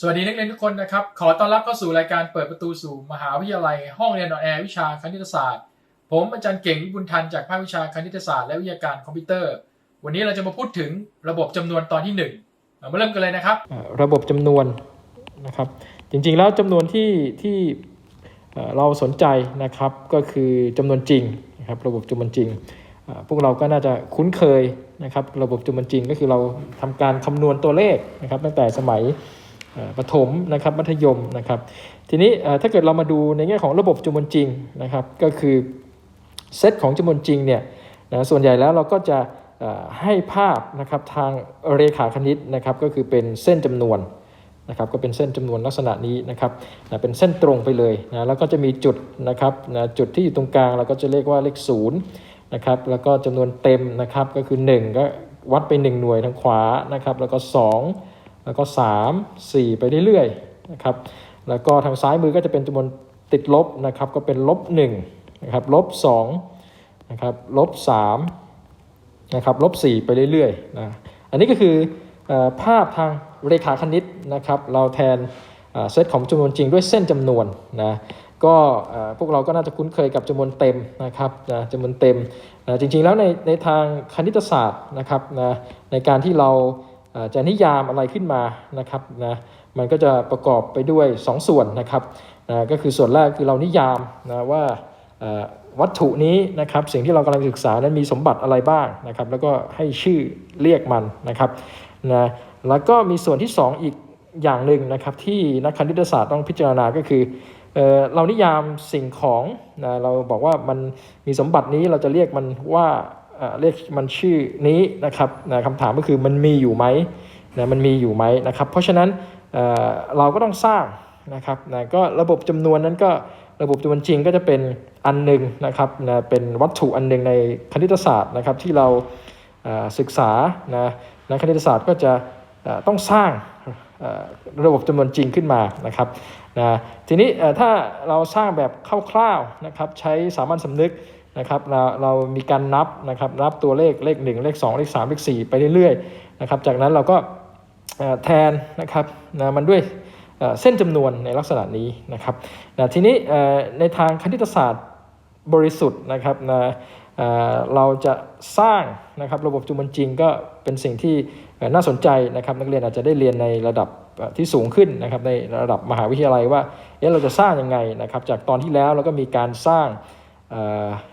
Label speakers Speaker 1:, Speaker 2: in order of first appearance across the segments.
Speaker 1: สวัสดีนักเรียนทุกคนนะครับ ขอต้อนรับเข้าสู่รายการเปิดประตูสู่มหาวิทยาลัย ห้องเรียนออนแอร์วิชาคณิตศาสตร์ ผมอาจารย์เก่งวิบุญทันจากภาควิชาคณิตศาสตร์และวิทยาการคอมพิวเตอร์ วันนี้เราจะมาพูดถึงระบบจำนวนตอนที่หนึ่งมาเริ่มกันเลยนะครับ
Speaker 2: ระบบจำนวนนะครับ จริงๆแล้วจำนวนที่ที่เราสนใจนะครับก็คือจำนวนจริงนะครับระบบจำนวนจริง พวกเราก็น่าจะคุ้นเคยนะครับ ระบบจำนวนจริงก็คือเราทำการคำนวณตัวเลขนะครับ ตั้งแต่สมัย ประถมนะครับมัธยมนะครับ ทีนี้ถ้าเกิดเรามาดูในแง่ของระบบจำนวนจริงนะครับ ก็คือเซตของจำนวนจริงเนี่ยนะส่วนใหญ่แล้วเราก็จะให้ภาพนะครับทางเรขาคณิตนะครับ ก็คือเป็นเส้นจำนวนนะครับก็เป็นเส้นจำนวนลักษณะนี้นะครับนะเป็นเส้นตรงไปเลยนะแล้วก็จะมีจุดนะครับนะจุดที่อยู่ตรงกลางเราก็จะเรียกว่าเลขศูนย์นะครับแล้วก็จำนวนเต็มนะครับก็คือ 1 ก็วัดไป 1 หน่วยทางขวานะครับแล้วก็ 2 แล้วก็ 3 4 ไปเรื่อยๆนะครับแล้วก็ทางซ้ายมือก็จะเป็นจำนวนติดลบนะครับก็เป็นลบ1นะครับลบ2นะครับลบ3นะครับลบ4ไปเรื่อยๆนะอันนี้ก็คือภาพทางเรขาคณิตนะครับเราแทนเซตของจำนวนจริงด้วยเส้นจำนวนนะก็พวกเราก็น่าจะคุ้นเคยกับจำนวนเต็มนะครับนะจำนวนเต็มนะจริงๆแล้วในในทางคณิตศาสตร์นะครับนะในการที่เรา จะนิยามอะไรขึ้นมานะครับนะมันก็จะประกอบไปด้วย 2 ส่วนนะครับนะก็คือส่วนแรกคือเรานิยามนะว่าวัตถุนี้นะครับสิ่งที่เรากำลังศึกษานั้นมีสมบัติอะไรบ้างนะครับ แล้วก็ให้ชื่อเรียกมันนะครับนะแล้วก็มีส่วนที่ 2 อีกอย่างหนึ่งนะครับที่นักคณิตศาสตร์ต้องพิจารณาก็คือเอ่อเรานิยามสิ่งของนะเราบอกว่ามันมีสมบัตินี้เราจะเรียกมันว่า เออเรียกมันชื่อนี้นะครับนะคำถามก็คือมันมีอยู่ไหมนะมันมีอยู่ไหมนะครับ เพราะฉะนั้นเเราก็ต้องสร้างนะครับนะก็ระบบจำนวนนั้นก็ระบบจำนวนจริงก็จะเป็นอันหนึ่งนะครับนะเป็นวัตถุอันหนึ่งในคณิตศาสตร์นะครับที่เราเศึกษานะนักคณิตศาสตร์ก็จะต้องสร้างระบบจำนวนจริงขึ้นมานะครับ นะทีนี้ถ้าเราสร้างแบบคร่าวๆนะครับใช้สามัญสำนึกนะครับเราเรามีการนับนะครับนับตัวเลขเลข 1 เลข 2 เลข 3 เลข 4 ไปเรื่อยๆนะครับจากนั้นเราก็แทนนะครับนะมันด้วยเส้นจำนวนในลักษณะนี้นะครับนะทีนี้ในทางคณิตศาสตร์บริสุทธิ์นะครับนะเอ่อเราจะสร้างนะครับระบบจำนวนจริงก็ เป็นสิ่งที่น่าสนใจนะครับนักเรียนอาจจะได้เรียนในระดับที่สูงขึ้นนะครับในระดับมหาวิทยาลัยว่าเอ๊ะเราจะสร้างยังไงนะครับจากตอนที่แล้วเราก็มีการสร้าง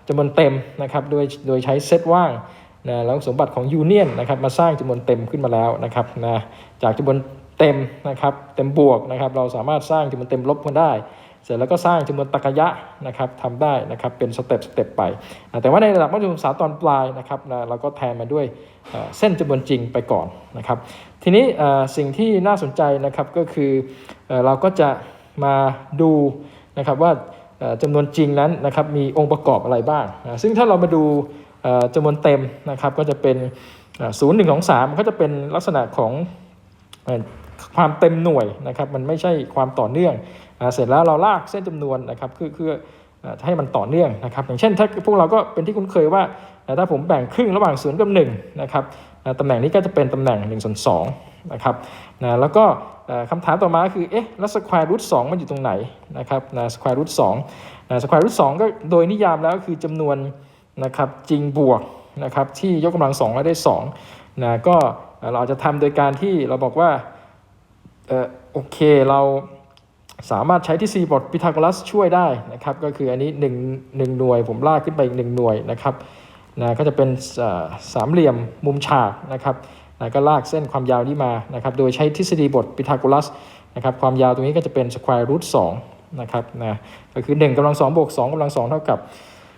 Speaker 2: จำนวนเต็มนะครับโดยโดยใช้เซตว่างนะแล้วสมบัติของยูเนียนนะครับมาสร้างจำนวนเต็มขึ้นมาแล้วนะครับนะจากจำนวนเต็มนะครับเต็มบวกนะครับเราสามารถสร้างจำนวนเต็มลบกันได้ เสร็จแล้วก็สร้างจำนวนตรกยะนะครับทำได้นะครับเป็นสเต็ปสเต็ปไป แต่ว่าในระดับมัธยมศึกษาตอนปลายนะครับเราก็แทนมาด้วยเส้นจำนวนจริงไปก่อนนะครับ ทีนี้สิ่งที่น่าสนใจนะครับก็คือเราก็จะมาดูนะครับว่าจำนวนจริงนั้นนะครับมีองค์ประกอบอะไรบ้าง ซึ่งถ้าเรามาดูจำนวนเต็มนะครับก็จะเป็นศูนย์หนึ่งของสามก็จะเป็นลักษณะของความเต็มหน่วยนะครับมันไม่ใช่ความต่อเนื่อง เสร็จแล้วเราลากเส้นจำนวนนะครับคือคือเอ่อให้มันต่อเนื่องนะครับ อย่างเช่นถ้าพวกเราก็เป็นที่คุ้นเคยว่าถ้าผมแบ่งครึ่งระหว่างศูนย์กับ1นะครับตำแหน่งนี้ก็จะเป็นตำแหน่ง1ส่วน2นะครับนะแล้วก็คำถามต่อมาคือเอ๊ะแล้วสแควร์รูทสมันอยู่ตรงไหนนะครับนะสแควร์รูทสองนะสแควร์รูทสก็โดยนิยามแล้วก็คือจำนวนนะครับจริงบวกนะครับที่ยกกำลังสองแล้วได้2นะก็เราจจะทำโดยการที่เราบอกว่าเออโอเคเรา สามารถใช้ที่ซีบทพิทาโกรัสช่วยได้นะครับก็คืออันนี้1 1หน่วยผมลากขึ้นไปอีก 1 หน่วยนะครับนะก็จะเป็นสามเหลี่ยมมุมฉากนะครับนะก็ลากเส้นความยาวนี้มานะครับโดยใช้ทฤษฎีบทพิทาโกรัสนะครับความยาวตรงนี้ก็จะเป็นสแควร์รูทสนะครับนะก็คือ 1กำลัง2บวก2กำลัง2เท่ากับ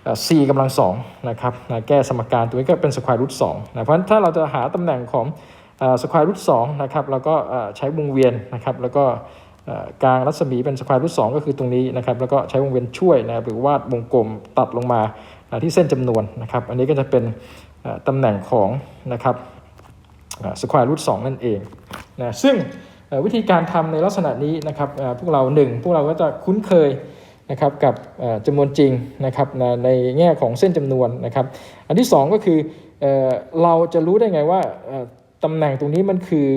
Speaker 2: เอ่อ4กำลัง2นะครับนะแก้สมการตัวนี้ก็เป็นสแควร์รูท2นะเพราะฉะนั้นถ้าเราจะหาตำแหน่งของสแควร์รูท2นะครับเราก็ใช้วงเวียนนะครับแล้วก็ กลางรัศมีเป็นสแควร์รูทสก็คือตรงนี้นะครับแล้วก็ใช้วงเวียนช่วยนะครับหรือวาดวงกลมตัดลงมาที่เส้นจำนวนนะครับอันนี้ก็จะเป็นเอ่อตำแหน่งของนะครับสแควร์รูทสนั่นเองนะซึ่งวิธีการทำในลักษณะนี้นะครับพวกเราหนึ่งพวกเราก็จะคุ้นเคยนะครับกับเอ่อจำนวนจริงนะครับในแง่ของเส้นจำนวนนะครับ อันที่สองก็คือเราจะรู้ได้ไงว่า ตำแหน่งตรงนี้มันคือ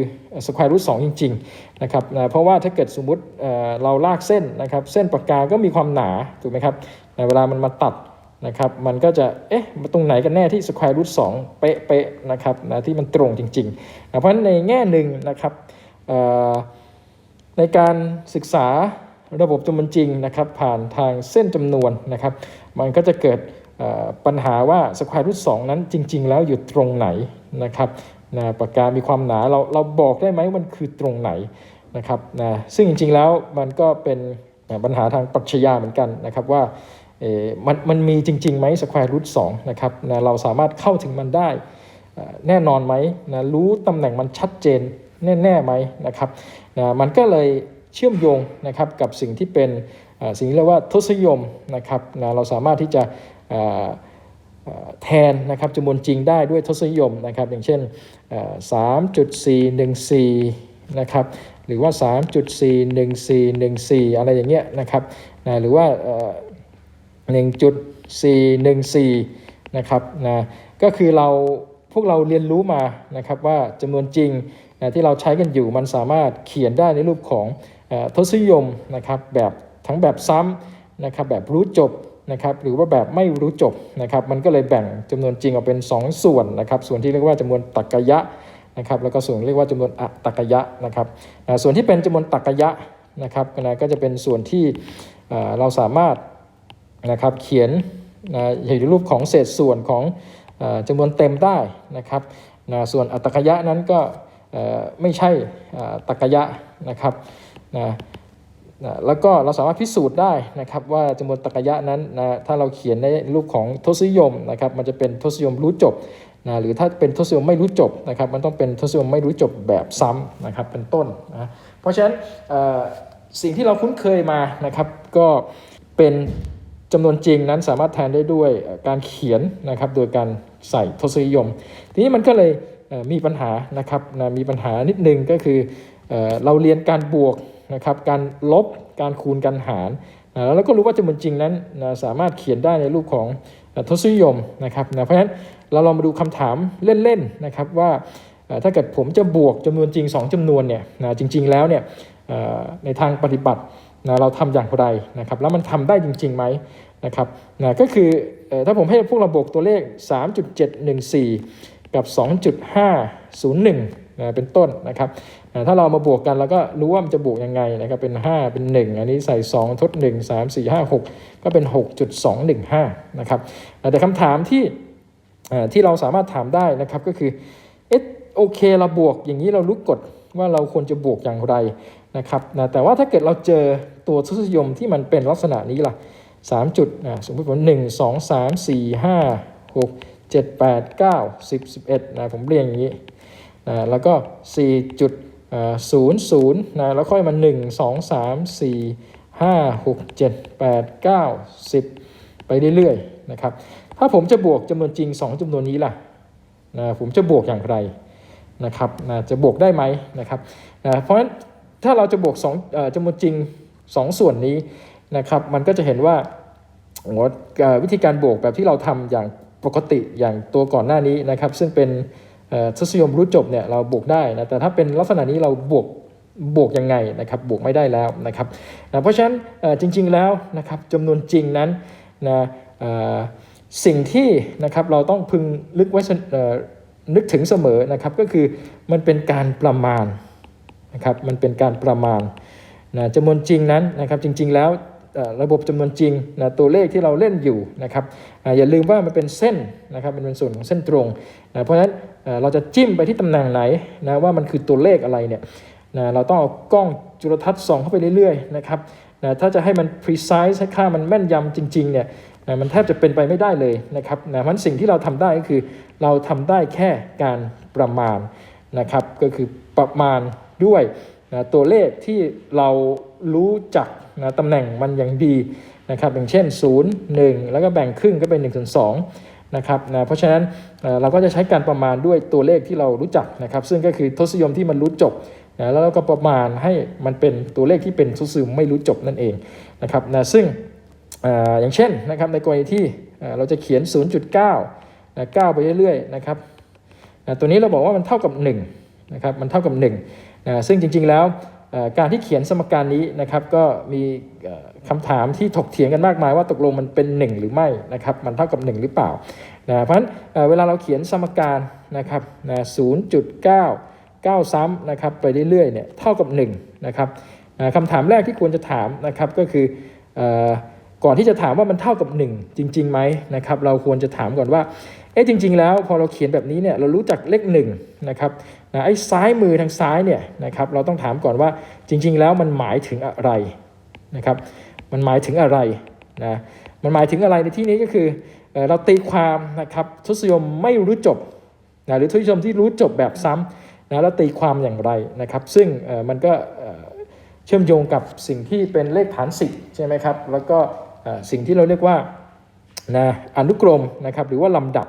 Speaker 2: สแควร์รูทสจริงๆนะครับนะเพราะว่าถ้าเกิดสมมุติเราลากเส้นนะครับเส้นปากกาก็มีความหนาถูกไหมครับในเวลามันมาตัดนะครับมันก็จะเอ๊ะตรงไหนกันแน่ที่สแควร์รูทสเป๊ะๆนะครับนะที่มันตรงจริงๆนะเพราะฉะนั้นในแง่หนึ่งนะครับในการศึกษาระบบจำนวนจริงนะครับผ่านทางเส้นจำนวนนะครับมันก็จะเกิดปัญหาว่าสแควร์รูทสนั้นจริง ๆ แล้วอยู่ตรงไหนนะครับ นะปากกามีความหนาเราเราบอกได้ไหมมันคือตรงไหนนะครับนะซึ่งจริงๆแล้วมันก็เป็นปัญหาทางปรัชญาเหมือนกันนะครับว่าเออมันมันมีจริงๆไหมสแควร์รูทสนะครับนะเราสามารถเข้าถึงมันได้แน่นอนไหมนะรู้ตำแหน่งมันชัดเจนแน่ๆไหมนะครับนะมันก็เลยเชื่อมโยงนะครับกับสิ่งที่เป็นสิ่งที่เรียกว่าทศนิยมนะครับนะเราสามารถที่จะ แทนนะครับจำนวนจริงได้ด้วยทศนิยมนะครับ อย่างเช่นเอ่อ3.414 นะครับ หรือว่า 3.41414 อะไรอย่างเงี้ยนะครับนะหรือว่าเอ่อ1.414 นะครับนะก็คือเราพวกเราเรียนรู้มานะครับว่าจำนวนจริงนะที่เราใช้กันอยู่มันสามารถเขียนได้ในรูปของอทศนิยมนะครับแบบทั้งแบบซ้ำนะครับแบบรู้จบ นะครับหรือว่าแบบไม่รู้จบนะครับมันก็เลยแบ่งจำนวนจริงออกเป็น 2 ส่วนนะครับส่วนที่เรียกว่าจำนวนตรรกยะนะครับแล้วก็ส่วนเรียกว่าจำนวนอะตรรกยะนะครับส่วนที่เป็นจำนวนตรรกยะนะครับนะก็จะเป็นส่วนที่เราสามารถนะครับเขียนนะอยู่ในรูปของเศษส่วนของอาจำนวนเต็มได้นะครับนะส่วนอัตรกยะนั้นก็ไม่ใช่อ่าตรรกยะนะครับนะ นะแล้วก็เราสามารถพิสูจน์ได้นะครับว่าจำนวนตรรกยะนั้นนะถ้าเราเขียนในรูปของทศนิยมนะครับมันจะเป็นทศนิยมรู้จบนะหรือถ้าเป็นทศนิยมไม่รู้จบนะครับมันต้องเป็นทศนิยมไม่รู้จบแบบซ้ำนะครับเป็นต้นนะเพราะฉะนั้นสิ่งที่เราคุ้นเคยมานะครับก็เป็นจำนวนจริงนั้นสามารถแทนได้ด้วยการเขียนนะครับโดยการใส่ทศนิยม ทีนี้มันก็เลยมีปัญหานะครับนะมีปัญหานิดนึงก็คือเราเรียนการบวก นะครับการลบการคูณการหารนะแล้วเราก็รู้ว่าจำนวนจริงนั้นนะสามารถเขียนได้ในรูปของทศนิยมนะครับนะเพราะฉะนั้นเราลองมาดูคำถามเล่นๆนะครับว่าถ้าเกิดผมจะบวกจำนวนจริง 2จำนวนเนี่ยนะจริง ๆ แล้วเนี่ยในทางปฏิบัตินะเราทำอย่างไรนะครับแล้วมันทำได้จริงๆไหมนะครับนะก็คือถ้าผมให้พวกเราบวกตัวเลข 3.714 กับ 2.501นะ เป็นต้นนะครับถ้าเรามาบวกกันเราก็รู้ว่ามันจะบวกยังไงนะครับเป็น 5 เป็น 1 อันนี้ใส่ 2 ทด 1 3 4 5 6 ก็เป็น 6.215 นะครับแต่คำถามที่ที่เราสามารถถามได้นะครับก็คือเอ๊ะโอเคเราบวกอย่างนี้เรารู้กฎว่าเราควรจะบวกอย่างไรนะครับนะแต่ว่าถ้าเกิดเราเจอตัวทศนิยมที่มันเป็นลักษณะนี้ล่ะ3จุดอ่าสมมติผม1 2 3 4 5 6 7 8 9 10 11นะผมเรียงอย่างนี้ นะแล้วก็4จุดศูนะแล้วค่อยมา 1 2 3 4 5 6 7 8 9 10 ไปเรื่อยๆนะครับถ้าผมจะบวกจำนวนจริง 2จำนวนนี้ล่ะนะผมจะบวกอย่างไรนะครับนะจะบวกได้ไหมนะครับนะเพราะฉะนั้นถ้าเราจะบวก2อ่จำนวนจริง 2 ส่วนนี้นะครับมันก็จะเห็นว่าวิธีการบวกแบบที่เราทำอย่างปกติอย่างตัวก่อนหน้านี้นะครับ ซึ่งเป็น ทศยมรู้จบเนี่ยเราบวกได้นะแต่ถ้าเป็นลักษณะนี้เราบวกบวกยังไงนะครับบวกไม่ได้แล้วนะครับนะเพราะฉะนั้นเออจริงๆแล้วนะครับจำนวนจริงนั้นนะเออสิ่งที่นะครับเราต้องพึงลึกไว้เสเออนึกถึงเสมอนะครับก็คือมันเป็นการประมาณนะครับมันเป็นการประมาณนะจำนวนจริงนั้นนะครับจริงๆแล้วเออระบบจำนวนจริงนะตัวเลขที่เราเล่นอยู่นะครับออย่าลืมว่ามันเป็นเส้นนะครับมันเป็นส่วนของเส้นตรง นะเพราะฉะนั้นเราจะจิ้มไปที่ตำแหน่งไหนนะว่ามันคือตัวเลขอะไรเนี่ยนะเราต้องเอากล้องจุลทรรศน์ส่องเข้าไปเรื่อยๆนะครับนะถ้าจะให้มัน precise ให้ค่ามันแม่นยำจริงๆเนี่ยนะมันแทบจะเป็นไปไม่ได้เลยนะครับนะเพราะฉะนั้นสิ่งที่เราทำได้ก็คือ เราทำได้แค่การประมาณนะครับก็คือประมาณด้วยนะตัวเลขที่เรารู้จักนะตำแหน่งมันอย่างดีนะครับอย่างเช่น 0 1 แล้วก็แบ่งครึ่งก็เป็น1ส่วน2 นะครับนะเพราะฉะนั้นเราก็จะใช้การประมาณด้วยตัวเลขที่เรารู้จักนะครับ ซึ่งก็คือทศนิยมที่มันรู้จบนะแล้วเราก็ประมาณให้มันเป็นตัวเลขที่เป็นทศนิยมไม่รู้จบนั่นเองนะครับนะซึ่งออย่างเช่นนะครับในกรณีที่เราจะเขียน 0.9นะ9ไปเรื่อยๆนะครับนะตัวนี้เราบอกว่ามันเท่ากับ1นะครับมันเท่ากับ1นะซึ่งจริงๆแล้ว การที่เขียนสมการนี้นะครับก็มีเอ่อคำถามที่ถกเถียงกันมากมายว่าตกลงมันเป็น 1 หรือไม่นะครับมันเท่ากับ 1 หรือเปล่านะเพราะฉะนั้นเวลาเราเขียนสมการนะครับนะ0.9 9ซ้ำนะครับไปเรื่อยๆเนี่ยเท่ากับ1นะครับนะคำถามแรกที่ควรจะถามนะครับก็คือเออก่อนที่จะถามว่ามันเท่ากับ 1 จริงๆไหมนะครับเราควรจะถามก่อนว่า เอ๊ะจริง ๆ แล้วพอเราเขียนแบบนี้เนี่ยเรารู้จักเลข1นะครับนะไอ้ซ้ายมือทางซ้ายเนี่ยนะครับเราต้องถามก่อนว่าจริง ๆ แล้วมันหมายถึงอะไรนะครับมันหมายถึงอะไรนะมันหมายถึงอะไรในที่นี้ก็คือเอเราตีความนะครับทศนิยมไม่รู้จบนะหรือทศนิยมที่รู้จบแบบซ้ำนะแล้วตีความอย่างไรนะครับ ซึ่งมันก็เชื่อมโยงกับสิ่งที่เป็นเลขฐานสิบใช่ไหมครับแล้วก็สิ่งที่เราเรียกว่านะอนุกรมนะครับหรือว่าลำดับ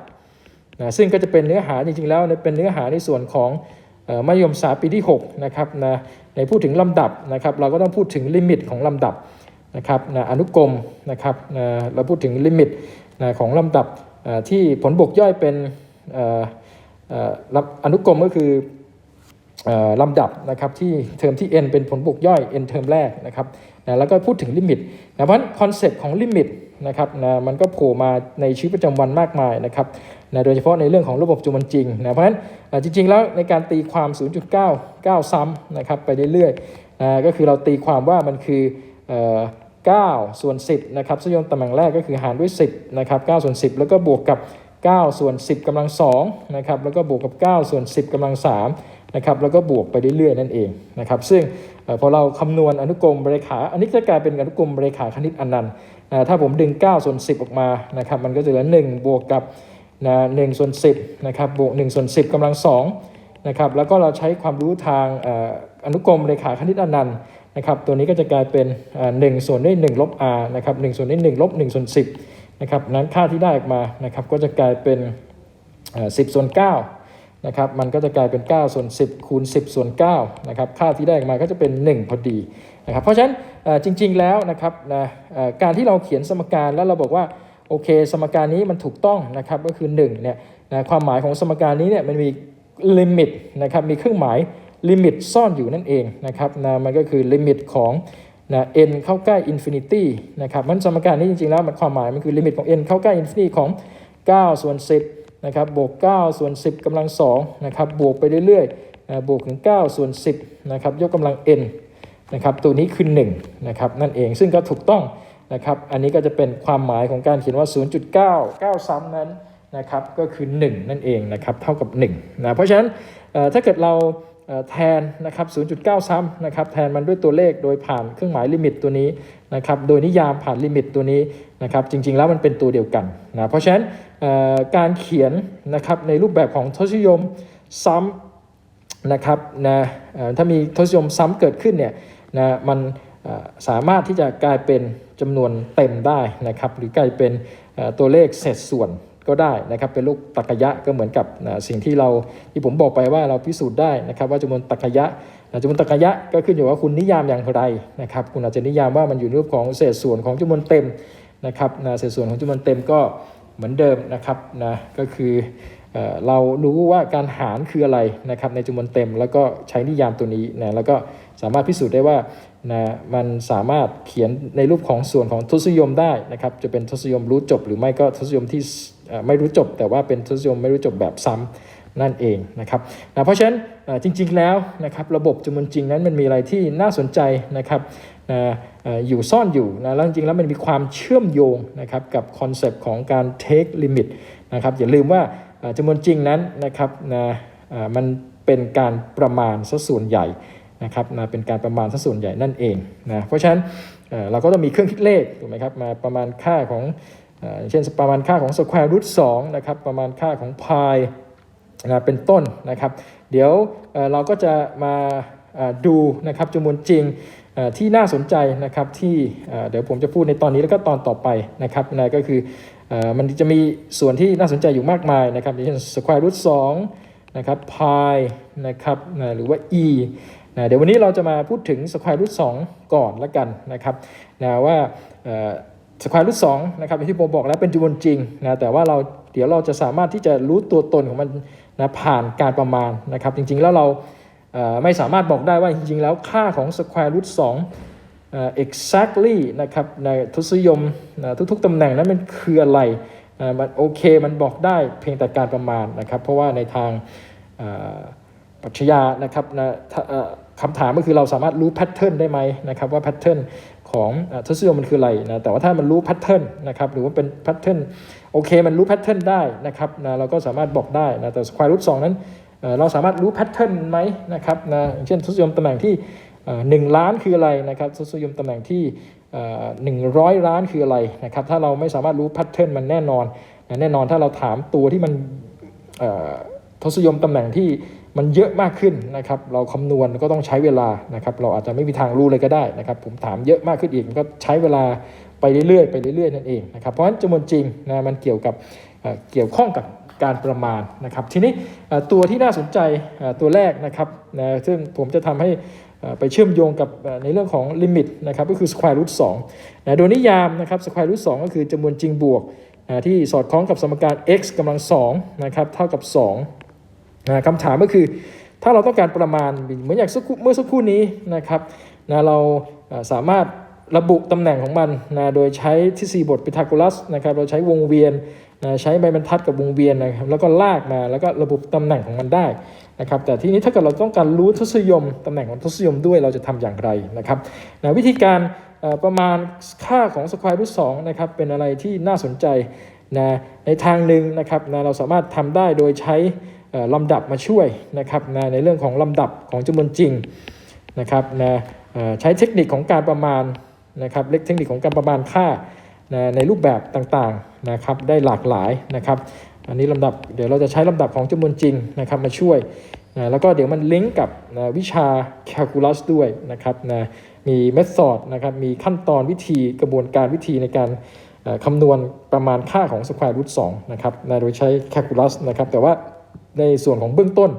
Speaker 2: นะซึ่งก็จะเป็นเนื้อหาจริงๆแล้วเป็นเนื้อหาในส่วนของเอ่อมัธยมศึกษาปีที่6นะครับนะในพูดถึงลำดับนะครับเราก็ต้องพูดถึงลิมิตของลำดับนะครับนะอนุกรมนะครับนะเราพูดถึงลิมิตนะของลำดับที่ผลบวกย่อยเป็นอนุกรมก็คือเอ่อลำดับนะครับที่เทอมที่ n เป็นผลบวกย่อย n เทอมแรกนะครับนะแล้วก็พูดถึงลิมิตนะเพราะคอนเซปต์ของลิมิตนะครับนะมันก็โผล่มาในชีวิตประจำวันมากมายนะครับ นะโดยเฉพาะในเรื่องของระบบจุลมันจริงนะเพราะฉะนั้นจริง ๆ แล้วในการตีความ 0.99 ซ้ำนะครับไปเรื่อยๆนะก็คือเราตีความว่ามันคือเอ่อ9ส่วน 10 นะครับซึ่งยนตำแหน่งแรกก็คือหารด้วย 10 นะครับ9ส่วน 10 แล้วก็บวกกับ 9 ส่วน 10กำลัง2นะครับแล้วก็บวกกับ 9 ส่วน 10กำลัง3นะครับแล้วก็บวกไปเรื่อยๆนั่นเองนะครับซึ่งอพอเราคำนวณอนุกรมบริขาอันนี้จะกลายเป็นอนุกรมบริขาคณิตอนันต์ถ้าผมดึง 9 ส่วน 10 ออกมานะครับมันก็จะเหลือ 1 บวกกับ นะ1ส่วน10นะครับบวก1ส่วน10กำลัง2นะครับแล้วก็เราใช้ความรู้ทางออนุกรมบริขาคณิตอนันต์นะครับตัวนี้ก็จะกลายเป็นอ่า1ส่วนด้วย1ลบ r นะครับ1ส่วนด้วย1ลบ1ส่วน10นะครับนั้นค่าที่ได้ออกมานะครับก็จะกลายเป็นเอ่อ10ส่วน9นะครับมันก็จะกลายเป็น 9 ส่วน 10 คูณ 10 ส่วน9นะครับค่าที่ได้ออกมาก็จะเป็น 1 พอดีนะครับเพราะฉะนั้นจริงๆแล้วนะครับนะการที่เราเขียนสมการแล้วเราบอกว่า โอเค สมการนี้มันถูกต้องนะครับก็คือ1เนี่ยนะความหมายของสมการนี้เนี่ยมันมีลิมิตนะครับมีเครื่องหมายลิมิตซ่อนอยู่นั่นเองนะครับนะมันก็คือลิมิตของนะ n เข้าใกล้ infinity นะครับมันสมการนี้จริงๆแล้วมันความหมายมันคือลิมิตของ n เข้าใกล้ infinity ของ 9 ส่วน 10นะครับบวก 9 ส่วน 10กำลัง2นะครับบวกไปเรื่อยๆบวกถึง 9 ส่วน 10นะครับยกกำลัง n นะครับตัวนี้คือ1นะครับนั่นเองซึ่งก็ถูกต้อง นะครับ อันนี้ก็จะเป็นความหมายของการเขียนว่า 0.9 9 ซ้ำนั้นนะครับ ก็คือ 1 นั่นเองนะครับ เท่ากับ1นะ เพราะฉะนั้นถ้าเกิดเราแทนนะครับ 0.9 ซ้ำนะครับ แทนมันด้วยตัวเลขโดยผ่านเครื่องหมายลิมิตตัวนี้นะครับ โดยนิยามผ่านลิมิตตัวนี้นะครับ จริง ๆ แล้วมันเป็นตัวเดียวกันนะ เพราะฉะนั้นการเขียนนะครับในรูปแบบของทศนิยมซ้ำนะครับนะถ้ามีทศนิยมซ้ำเกิดขึ้นเนี่ยนะ มันสามารถที่จะกลายเป็น จำนวนเต็มได้นะครับหรือกลายเป็นตัวเลขเศษส่วนก็ได้นะครับเป็นลูกตรรกะยะก็เหมือนกับสิ่งที่เราที่ผมบอกไปว่าเราพิสูจน์ได้นะครับว่าจำนวนตรรกะยะจำนวนตรรกะยะก็ขึ้นอยู่ว่าคุณนิยามอย่างไรนะครับคุณอาจจะนิยามว่ามันอยู่ในรูปของเศษส่วนของจำนวนเต็มนะครับเศษส่วนของจำนวนเต็มก็เหมือนเดิมนะครับนะก็คือเอ่อเรารู้ว่าการหารคืออะไรนะครับในจำนวนเต็มแล้วก็ใช้นิยามตัวนี้นะแล้วก็ สามารถพิสูจน์ได้ว่านะมันสามารถเขียนในรูปของส่วนของทศนิยมได้นะครับจะเป็นทศนิยมรู้จบ หรือไม่ก็ทศนิยมที่เอ่ไม่รู้จบ แต่ว่าเป็นทศนิยมไม่รู้จบแบบซ้ำนั่นเองนะครับนะเพราะฉะนั้นจริง ๆ แล้วนะครับระบบจำนวนจริงนั้นมันมีอะไรที่น่าสนใจนะครับนะอยู่ซ่อนอยู่นะแล้วจริงๆแล้วมันมีความเชื่อมโยงนะครับกับคอนเซปต์ของการ take limit นะครับอย่าลืมว่าจำนวนจริงนั้นนะครับนะมันเป็นการประมาณซะส่วนใหญ่ นะครับนะเป็นการประมาณซะส่วนใหญ่นั่นเองนะเพราะฉะนั้นเเราก็ต้องมีเครื่องคิดเลขถูกไหมครับมาประมาณค่าของเอเช่นประมาณค่าของ square root 2นะครับประมาณค่าของ pi นะเป็นต้นนะครับ เดี๋ยวเเราก็จะมาดูนะครับจำนวนจริงที่น่าสนใจนะครับที่เดี๋ยวผมจะพูดในตอนนี้แล้วก็ตอนต่อไปนะครับนะก็คืออมันจะมีส่วนที่น่าสนใจอยู่มากมายนะครับอย่างเช่น square root 2นะครับ pi นะครับนะหรือว่า e เดี๋ยววันนี้เราจะมาพูดถึง square root 2ก่อนละกันนะครับนะว่าเอ่อสแควร์รูทสองนะครับที่ผมบอกแล้วเป็นจำนวนจริงนะแต่ว่าเราเดี๋ยวเราจะสามารถที่จะรู้ตัวตนของมันนะผ่านการประมาณนะครับจริงๆแล้วเราไม่สามารถบอกได้ว่าจริงๆแล้วค่าของ square root 2เอ่อ exactly นะครับในทศนิยมนะทุกๆตำแหน่งนั้นมันคืออะไรมันโอเคมันบอกได้เพียงแต่การประมาณนะครับเพราะว่าในทางปรัชญานะครับนะ คำถามก็คือเราสามารถรู้แพทเทิร์นได้ไหมนะครับว่าแพทเทิร์นของทศนิยมมันคืออะไรนะแต่ว่าถ้ามันรู้แพทเทิร์นนะครับหรือว่าเป็นแพทเทิร์นโอเคมันรู้แพทเทิร์นได้นะครับนะเราก็สามารถบอกได้นะแต่ square root 2นั้นเราสามารถรู้แพทเทิร์นไหมนะครับนะอย่างเช่นทศนิยมตำแหน่งที่หนึ่งล้านคืออะไรนะครับทศนิยมตำแหน่งที่หนึ่งร้อยล้านคืออะไรนะครับถ้าเราไม่สามารถรู้แพทเทิร์นมันแน่นอนแน่นอนถ้าเราถามตัวที่มันทศนิยมตำแหน่งที่ มันเยอะมากขึ้นนะครับ เราคำนวณก็ต้องใช้เวลานะครับ เราอาจจะไม่มีทางรู้เลยก็ได้นะครับ ผมถามเยอะมากขึ้นอีกมันก็ใช้เวลาไปเรื่อยๆไปเรื่อยๆนั่นเองนะครับ เพราะฉะนั้นจำนวนจริงนะมันเกี่ยวกับเเกี่ยวข้องกับการประมาณนะครับ ทีนี้ตัวที่น่าสนใจตัวแรกนะครับนะซึ่งผมจะทำให้ไปเชื่อมโยงกับในเรื่องของลิมิตนะครับก็คือ square root 2นะโดยนิยามนะครับ square root 2 ก็คือจำนวนจริงบวกที่สอดคล้องกับสมการ x กำลัง2นะครับเท่ากับ2 นะคำถามก็คือถ้าเราต้องการประมาณเหมือนอย่างเมื่อสักครู่นี้นะครับนะเราสามารถระบุตำแหน่งของมันนะโดยใช้ทฤษฎีบทพีทาโกรัสนะครับเราใช้วงเวียนนะใช้ใบบรรทัดกับวงเวียนนะครับแล้วก็ลากมาแล้วก็ระบุตำแหน่งของมันได้นะครับแต่ทีนี้ถ้าเกิดเราต้องการรู้ทศนิยมตำแหน่งของทศนิยมด้วยเราจะทำอย่างไรนะครับนะวิธีการประมาณค่าของสควอรูทสองนะครับเป็นอะไรที่น่าสนใจนะในทางหนึ่งนะครับนะเราสามารถทำได้โดยใช้ ลำดับมาช่วยนะครับนะในเรื่องของลำดับของจำนวนจริงนะครับนะใช้เทคนิคของการประมาณนะครับเล็กเทคนิคของการประมาณค่านะในรูปแบบต่างๆนะครับได้หลากหลายนะครับ อันนี้ลำดับเดี๋ยวเราจะใช้ลำดับของจำนวนจริงนะครับมาช่วยนะแล้วก็เดี๋ยวมันลิงก์กับนะวิชาแคลคูลัสด้วยนะครับนะมีเมธอดนะครับมีขั้นตอนวิธีกระบวนการวิธีในการคำนวณประมาณค่าของ square root 2นะครับนะโดยใช้ calculus นะครับแต่ว่า ในส่วนของเบื้องต้น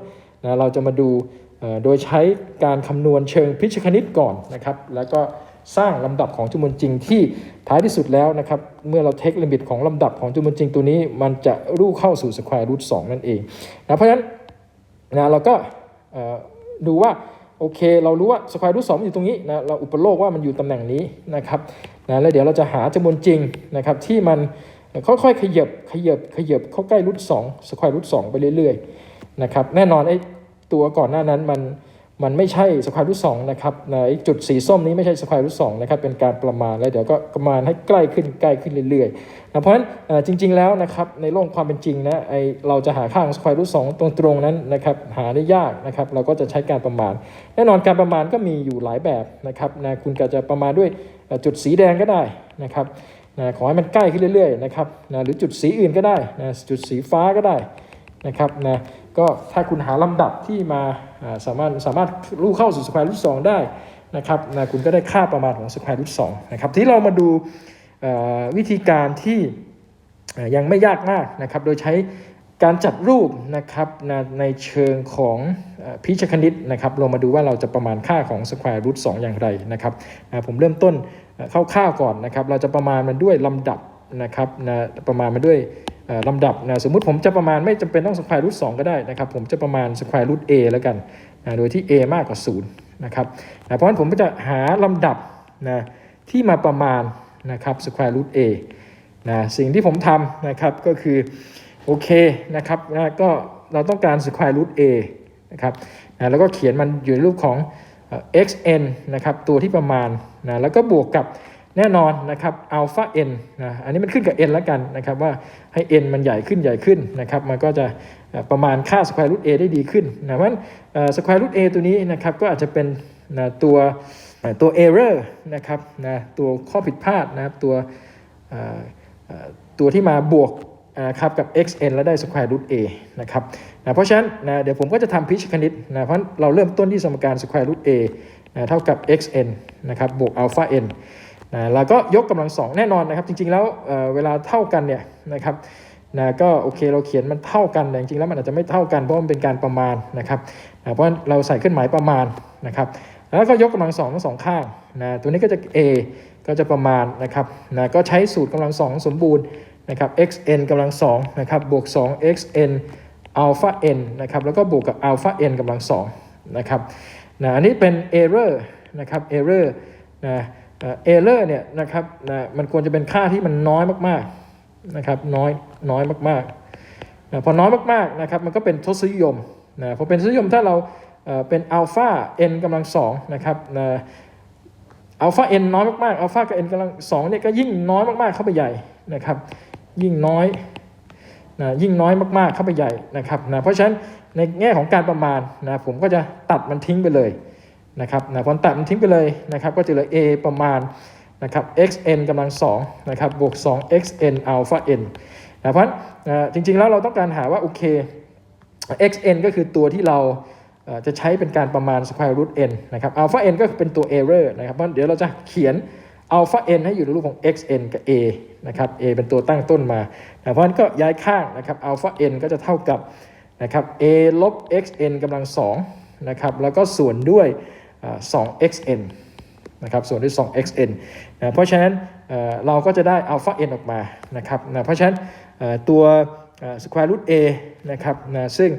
Speaker 2: นะเราจะมาดูโดยใช้การคำนวณเชิงพิชคณิตก่อนนะครับ แล้วก็สร้างลำดับของจำนวนจริงที่ท้ายที่สุดแล้วนะครับ เมื่อเราเทคลิมิตของลำดับของจำนวนจริงตัวนี้ มันจะรูเข้าสู่ square root 2นั่นเองนะเพราะฉะนั้นนะเราก็ดูว่าโอเค เรารู้ว่าสควอรูทสอยู่ตรงนี้นะเราอุปโลกว่ามันอยู่ตำแหน่งนี้นะครับนะแล้วเดี๋ยวเราจะหาจำนวนจริงนะครับที่มัน ค่อยๆขยับขยับขยับเข้าใกล้รูทสองสควอรูทสองไปเรื่อยๆนะครับแน่นอนไอ้ตัวก่อนหน้านั้นมันมันไม่ใช่สควอรูทสองนะครับไอ้จุดสีส้มนี้ไม่ใช่สควอรูทสองนะครับเป็นการประมาณแล้วเดี๋ยวก็ประมาณให้ใกล้ขึ้นใกล้ขึ้นเรื่อยๆนะเพราะฉะนั้นจริง ๆแล้วนะครับในโลกความเป็นจริงนะไอเราจะหาค่าของสควอรูทสองตรงๆนั้นนะครับหาได้ยากนะครับเราก็จะใช้การประมาณ แน่นอนการประมาณก็มีอยู่หลายแบบนะครับนะคุณก็จะประมาณด้วยจุดสีแดงก็ได้นะครับ นะขอให้มันใกล้ขึ้นเรื่อยๆนะครับนะหรือจุดสีอื่นก็ได้นะจุดสีฟ้าก็ได้นะครับนะก็ถ้าคุณหาลำดับที่มาสามารถสามารถรูเข้าสู่สแควร์รูทสได้นะครับนะคุณก็ได้ค่าประมาณของสแควร์รูทสนะครับที่เรามาดูวิธีการที่ยังไม่ยากมากนะครับโดยใช้ การจัดรูปนะครับในเชิงของพิชคณิตนะครับเรามาดูว่าเราจะประมาณค่าของ square root 2 อย่างไรนะครับผมเริ่มต้นเอ่อคร่าวๆก่อนนะครับ เราจะประมาณมันด้วยลำดับนะครับประมาณมันด้วยลำดับนะสมมุติผมจะประมาณไม่จำเป็นต้อง square root 2 ก็ได้นะครับ ผมจะประมาณ square root a แล้วกันนะโดยที่ a มากกว่า 0 นะครับนะเพราะฉะนั้นผมก็จะหาลำดับนะที่มาประมาณนะครับ square root a นะสิ่งที่ผมทำนะครับก็คือ โอเคนะครับนะก็เราต้องการ square root a นะครับนะแล้วก็เขียนมันอยู่ในรูปของเอ่อ xn นะครับตัวที่ประมาณนะแล้วก็บวกกับแน่นอนนะครับ alpha n นะอันนี้มันขึ้นกับ n แล้วกันนะครับว่าให้ n มันใหญ่ขึ้นใหญ่ขึ้นนะครับมันก็จะประมาณค่า square root a ได้ดีขึ้นนะเพราะฉะนั้นเอ่อ square root a ตัวนี้นะครับก็อาจจะเป็นนะตัวตัว error นะครับนะตัวข้อผิดพลาดนะครับตัวตัวที่มาบวก อ่าครับกับ xn แล้วได้ square root a นะครับนะเพราะฉะนั้นนะเดี๋ยวผมก็จะทำพิชคณิตนะเพราะเราเริ่มต้นที่สมการ square root a นะเท่ากับ xn นะครับบวก alpha n นะแล้วก็ยกกำลังสองแน่นอนนะครับ จริง ๆ แล้วเเวลาเท่ากันเนี่ยนะครับนะก็โอเคเราเขียนมันเท่ากันแต่จริงๆแล้วมันอาจจะไม่เท่ากันเพราะมันเป็นการประมาณนะครับนะเพราะเราใส่เครื่องหมายประมาณนะครับแล้วก็ยกกำลังสองทั้งสองข้างนะตัวนี้ก็จะ a ก็จะประมาณนะครับนะก็ใช้สูตรกำลังสองสมบูรณ์ นะครับ xn กำลังสองนะครับบวก 2 xn อัลฟา n นะครับแล้วก็บวกกับอัลฟา n กำลังสองนะครับนะอันนี้เป็น error นะครับ error นะเอ่อ error เนี่ยนะครับนะมันควรจะเป็นค่าที่มันน้อยมากๆนะครับน้อยน้อยมากๆนะพอน้อยมากๆนะครับมันก็เป็นทศนิยมนะพอเป็นทศนิยมถ้าเราเป็นอัลฟา n กำลังสองนะครับนะอัลฟา n น้อยมากๆอัลฟากับ n กำลังสองเนี่ยก็ยิ่งน้อยมากๆเข้าไปใหญ่นะครับ ยิ่งน้อยนะยิ่งน้อยมากๆเข้าไปใหญ่นะครับนะเพราะฉะนั้นในแง่ของการประมาณนะผมก็จะตัดมันทิ้งไปเลยนะครับนะพอตัดมันทิ้งไปเลยนะครับก็จะเหลือ a ประมาณนะครับ xn กำลังสองนะครับบวก 2 xn อัลฟา n นะเพราะฉะนั้นนะจริงๆแล้วเราต้องการหาว่าโอเค xn ก็คือตัวที่เราจะใช้เป็นการประมาณ square root n นะครับ alpha n ก็เป็นตัว error นะครับเพราะเดี๋ยวเราจะเขียน alpha n ให้อยู่ในรูปของ xn กับ a นะครับ a เป็นตัวตั้งต้นมา เพราะฉะนั้นก็ย้ายข้างนะครับ alpha n ก็จะเท่ากับนะครับ a ลบ xn กำลัง2นะครับแล้วก็ส่วนด้วยอ่า 2xn นะครับส่วนด้วย 2xn นะเพราะฉะนั้นเราก็จะได้ alpha n ออกมานะครับนะเพราะฉะนั้นเอ่อตัวเอ่อ square root a นะครับนะซึ่ง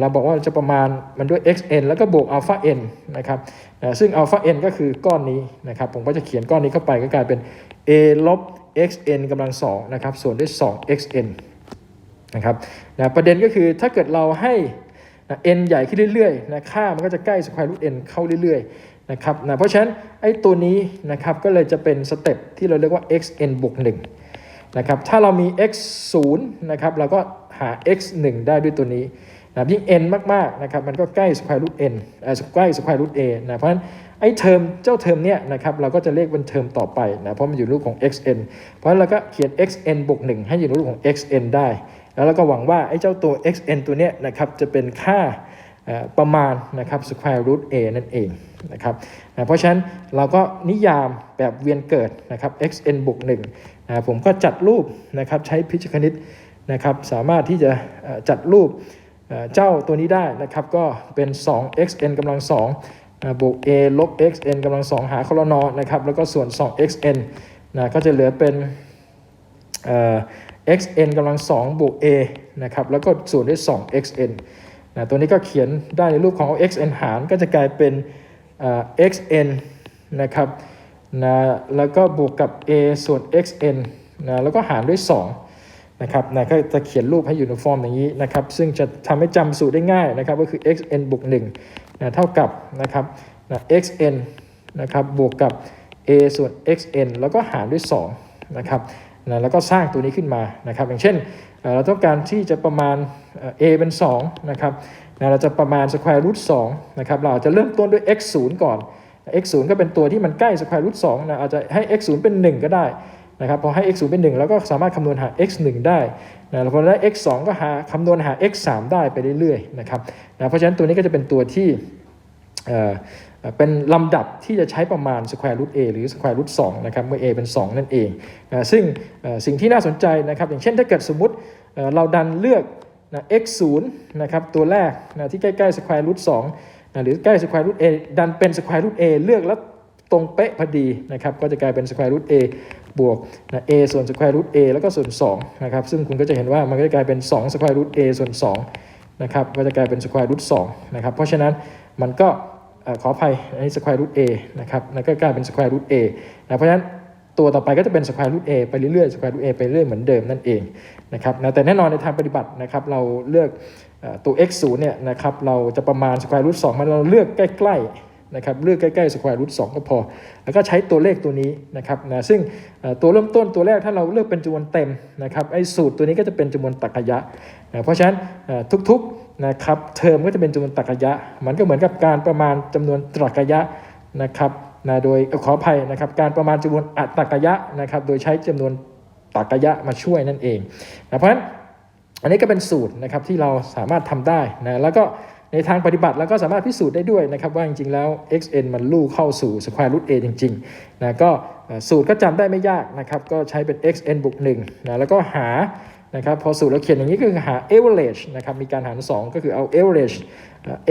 Speaker 2: เราบอกว่าจะประมาณมันด้วย xn แล้วก็บวก alpha n นะครับนะซึ่ง alpha n ก็คือก้อนนี้นะครับ ผมก็จะเขียนก้อนนี้เข้าไปก็กลายเป็น a ลบ xn กำลัง2นะครับ ส่วนด้วย 2xn นะครับนะประเด็นก็คือถ้าเกิดเราให้นะ n ใหญ่ขึ้นเรื่อยๆนะค่ามันก็จะใกล้ square root n เข้าเรื่อยๆนะครับนะเพราะฉะนั้นไอ้ตัวนี้นะครับก็เลยจะเป็นสเต็ปที่เราเรียกว่า xn บวก1 นะครับถ้าเรามี x 0นะครับเราก็หา x 1ได้ด้วยตัวนี้นะยิ่ง n มากๆนะครับมันก็ใกล้ square root n เอ่อใกล้ square root a นะเพราะฉะนั้นไอ้เทอมเจ้าเทอมเนี้ยนะครับเราก็จะเรียกเป็นเทอมต่อไปนะเพราะมันอยู่รูปของ xn เพราะฉะนั้นเราก็เขียน xn บวก1ให้อยู่ในรูปของ xn ได้ แล้วเราก็หวังว่าไอ้เจ้าตัว xn ตัวเนี้ยนะครับจะเป็นค่าประมาณนะครับ square root a นั่นเองนะครับนะเพราะฉะนั้นเราก็นิยามแบบเวียนเกิดนะครับ xn บวก1นะ ผมก็จัดรูปนะครับใช้พิจคณิตนะครับสามารถที่จะจัดรูปเจ้าตัวนี้ได้นะครับก็เป็น 2xn กำลัง2บวก a ลบ xn กำลัง2หาคลนนะครับแล้วก็ส่วน 2xn นะก็จะเหลือเป็น xn กำลัง2บวก a นะครับแล้วก็ส่วนด้วย 2xn นะตัวนี้ก็เขียนได้ในรูปของ xn หารก็จะกลายเป็น xn นะครับ นะแล้วก็บวกกับ a ส่วน xn นะแล้วก็หารด้วย 2 นะครับนะก็จะเขียนรูปให้อยู่ในฟอร์มอย่างนี้นะครับ ซึ่งจะทำให้จำสูตรได้ง่ายนะครับ ก็คือ xn บวก1นะเท่ากับนะครับนะ xn นะครับบวกกับ a ส่วน xn แล้วก็หารด้วย2นะครับนะแล้วก็สร้างตัวนี้ขึ้นมานะครับ อย่างเช่น เราต้องการที่จะประมาณ a เป็น2นะครับนะเราจะประมาณ square root 2นะครับ เราจะเริ่มต้นด้วย x 0 ก่อน x 0ก็เป็นตัวที่มันใกล้ square root 2นะอาจจะให้ x 0เป็น 1 ก็ได้นะครับพอให้ x 0เป็น 1 แล้วก็สามารถคำนวณหา x 1ได้นะแล้วพอได้ x 2ก็หาคำนวณหา x 3ได้ไปเรื่อยๆนะครับนะเพราะฉะนั้นตัวนี้ก็จะเป็นตัวที่เอ่อเป็นลำดับที่จะใช้ประมาณ square root a หรือ square root 2นะครับเมื่อ a เป็น 2 นั่นเองนะซึ่งสิ่งที่น่าสนใจนะครับ อย่างเช่นถ้าเกิดสมมติเราดันเลือกนะ x 0นะครับตัวแรกนะที่ใกล้ๆ square root 2 หรือใกล้ square root a ดันเป็น square root a เลือกแล้วตรงเป๊ะพอดีนะครับก็จะกลายเป็น square root a บวกนะ a ส่วน square root a แล้วก็ส่วน2นะครับซึ่งคุณก็จะเห็นว่ามันก็จะกลายเป็น2 square root a ส่วน2นะครับก็จะกลายเป็น square root 2นะครับเพราะฉะนั้นมันก็ขออภัยอันนี้ square root a นะครับแล้วก็กลายเป็น square root a นะเพราะฉะนั้นตัวต่อไปก็จะเป็น square root a ไปเรื่อยๆ square root a ไปเรื่อยเหมือนเดิมนั่นเองนะครับนะแต่แน่นอนในทางปฏิบัตินะครับเราเลือก ตัว x 0เนี่ยนะครับเราจะประมาณ square root 2มันเราเลือกใกล้ๆนะครับเลือกใกล้ๆ square root 2ก็พอ แล้วก็ใช้ตัวเลขตัวนี้นะครับนะซึ่งตัวเริ่มต้นตัวแรกถ้าเราเลือกเป็นจำนวนเต็มนะครับไอ้สูตรตัวนี้ก็จะเป็นจำนวนตรรกะยะนะเพราะฉะนั้นทุกๆนะครับเทอมก็จะเป็นจำนวนตรรกะยะ มันก็เหมือนกับการประมาณจำนวนตรรกะยะนะครับนะโดยขออภัยนะครับการประมาณจำนวนอัตรกะยะนะครับโดยใช้จำนวนตรรกะยะมาช่วยนั่นเองนะเพราะฉะนั้น อันนี้ก็เป็นสูตรนะครับที่เราสามารถทำได้นะแล้วก็ในทางปฏิบัติเราก็สามารถพิสูจน์ได้ด้วยนะครับว่าจริงๆแล้ว xn มันลู่เข้าสู่ square root a จริงๆนะก็สูตรก็จำได้ไม่ยากนะครับก็ใช้เป็น xn บวก1นะแล้วก็หานะครับพอสูตรเราเขียนอย่างนี้ก็คือหา average นะครับมีการหาร 2 ก็คือเอา average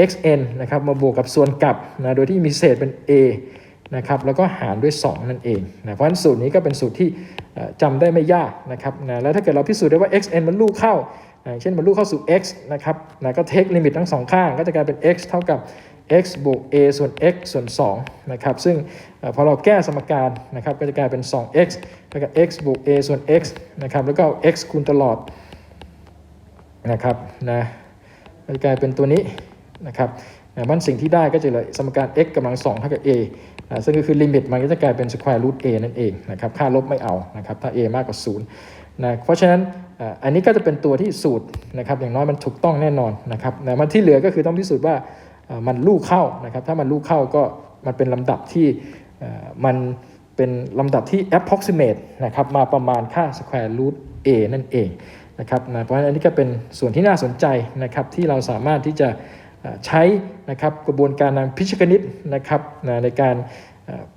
Speaker 2: xn นะครับมาบวกกับส่วนกลับนะโดยที่มีเศษเป็น a นะครับแล้วก็หารด้วย 2 นั่นเองนะเพราะฉะนั้นสูตรนี้ก็เป็นสูตรที่ จำได้ไม่ยากนะครับนะแล้วถ้าเกิดเราพิสูจน์ได้ว่า xn มันลู่เข้า เช่นมันลูกเข้าสู่ x นะครับนะก็เทคลิมิตทั้งสองข้าง ก็จะกลายเป็น x เท่ากับ x บวก a ส่วน x ส่วน2นะครับซึ่งอพอเราแก้สมการนะครับก็จะกลายเป็น 2x เท่ากับ x บวก a ส่วน x นะครับแล้วก็ x คูณตลอดนะครับนะก็จะกลายเป็นตัวนี้นะครับนะมันสิ่งที่ได้ก็จะเหลือสมการ x กำลัง2เท่ากับ a ซึ่งก็คือลิมิตมันก็จะกลายเป็น square root a นั่นเองนะครับค่าลบไม่เอานะครับถ้า a มากกว่า0นะเพราะฉะนั้นอันนี้ก็จะเป็นตัวที่สูตรนะครับอย่างน้อยมันถูกต้องแน่นอนนะครับนะมันที่เหลือก็คือต้องพิสูจน์ว่ามันลูกเข้านะครับถ้ามันลูกเข้าก็มันเป็นลำดับที่มันเป็นลำดับที่ approximate นะครับมาประมาณค่า square root a นั่นเองนะครับนะเพราะฉะนั้นอันนี้ก็เป็นส่วนที่น่าสนใจนะครับที่เราสามารถที่จะ ใช้นะครับกระบวนการทางพิชคณิตนะครับนะในการ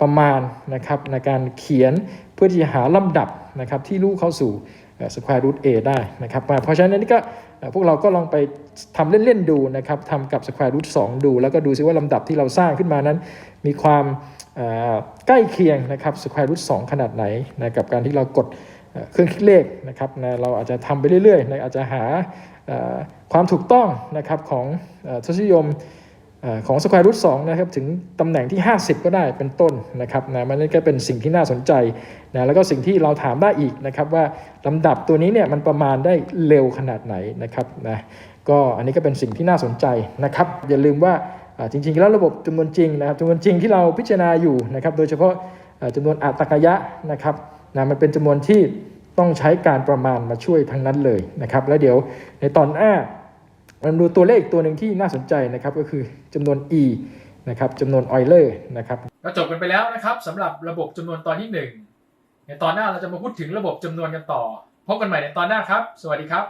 Speaker 2: ประมาณนะครับในการเขียนเพื่อที่จะหาลำดับนะครับที่ลูกเข้าสู่เอ่อ square root a ได้นะครับมาเพราะฉะนั้นอันนี้ก็พวกเราก็ลองไปทำเล่น ๆ ดูนะครับทำกับ square root 2ดู แล้วก็ดูซิว่าลำดับที่เราสร้างขึ้นมานั้น มีความใกล้เคียงนะครับ square root 2ขนาดไหนนะกับการที่เรากดเครื่องคิดเลขนะครับนะเราอาจจะทำไปเรื่อยๆนะอาจจะหา ความถูกต้องนะครับของอทศนิยมอของ square root 2นะครับถึงตำแหน่งที่ 50 ก็ได้เป็นต้นนะครับนะมันนี่ก็เป็นสิ่งที่น่าสนใจนะแล้วก็สิ่งที่เราถามได้อีกนะครับว่าลำดับตัวนี้เนี่ยมันประมาณได้เร็วขนาดไหนนะครับนะก็อันนี้ก็เป็นสิ่งที่น่าสนใจนะครับอย่าลืมว่าจริงๆแล้วระบบจำนวนจริงนะครับจำนวนจริงที่เราพิจารณาอยู่นะครับโดยเฉพาะอ่าจำนวนอัตตกยะนะครับนะมันเป็นจำนวนที่ ต้องใช้การประมาณมาช่วยทั้งนั้นเลยนะครับ แล้วเดี๋ยวในตอนหน้ามาดูตัวเลขตัวหนึ่งที่น่าสนใจนะครับก็คือจำนวน e นะครับจำนวนออยเลอร์นะครับ
Speaker 1: ก็จบกันไปแล้วนะครับสำหรับระบบจำนวนตอนที่ 1 ในตอนหน้าเราจะมาพูดถึงระบบจำนวนกันต่อ พบกันใหม่ในตอนหน้าครับ สวัสดีครับ